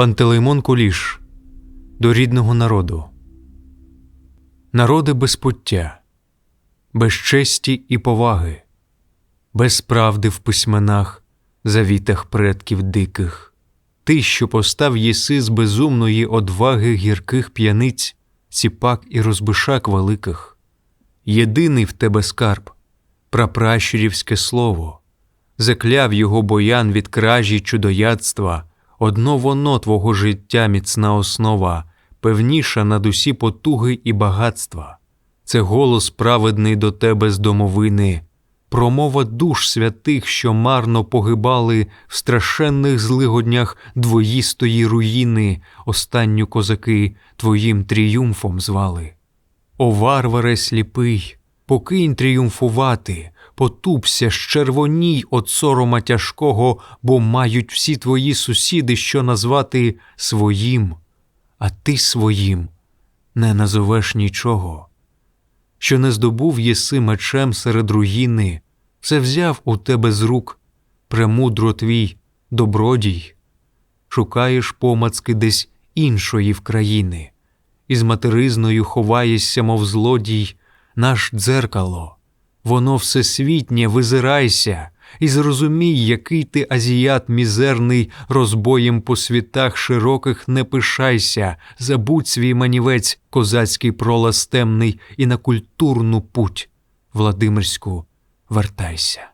Пантелеймон Куліш До рідного народу. Народи без пуття, без честі і поваги, без правди в письменах, завітах предків диких. Ти, що постав єси з безумної одваги гірких п'яниць, ціпак і розбишак великих. Єдиний в тебе скарб, прапращурівське слово, закляв його боян від кражі чудоядства, одно воно твого життя міцна основа, певніша над усі потуги і багатства. Це голос праведний до тебе з домовини, промова душ святих, що марно погибали в страшенних злигоднях двоїстої руїни, останню козаки твоїм тріумфом звали. О, варваре сліпий, покинь тріумфувати, потупся, щервоній от сорома тяжкого, бо мають всі твої сусіди, що назвати своїм, а ти своїм не назовеш нічого. Що не здобув єси мечем серед руїни, все взяв у тебе з рук, премудро твій добродій, шукаєш помацки десь іншої в країни і з материзною ховаєшся, мов злодій, наш дзеркало, воно всесвітнє, визирайся, і зрозумій, який ти азіат мізерний, розбоєм по світах широких не пишайся, забудь свій манівець, козацький пролас темний, і на культурну путь Владимирську вертайся.